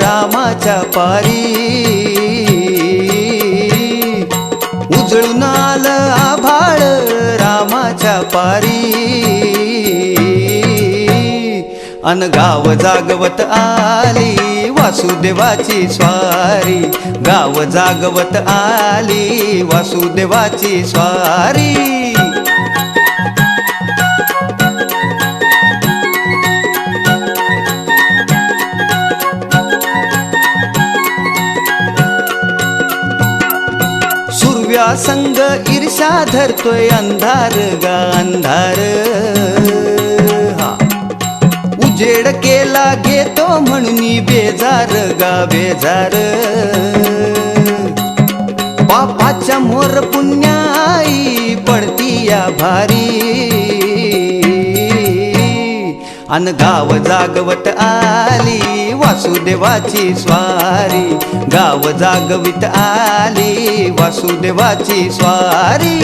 रामाच्या पारी. उजळून आलं आभाळ रामाच्या पारी. अन गाव जागवत आली वासुदेवाची स्वारी. गाव जागवत आली वासुदेवाची स्वारी. संग ईर्षा धरतोय अंधार गा अंधार. हा. उजेड केला घेतो म्हणून बेजार गा बेजार. पापाच्या मोर पुण्याई पडती या भारी. अन गाव जागवत आली वासुदेवाची स्वारी. गाव जागवित आली वासुदेवाची स्वारी.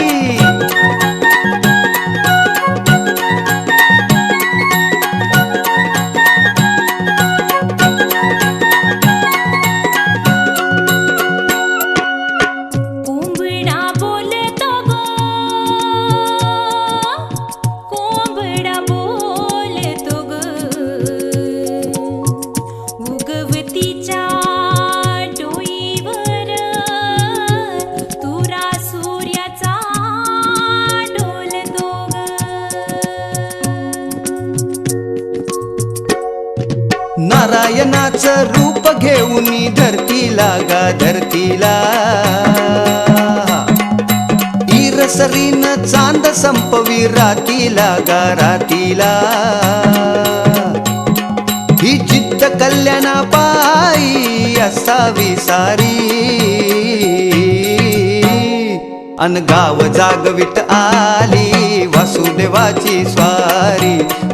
नारायणाचं रूप घेऊन धरतीला गा धरतीला ईरसरीन चांद संपवी रातीला गा रातीला ही चित्त कल्याणा पायी असावी सारी. अन गाव जागवित आली वासुदेवाची स्वारी.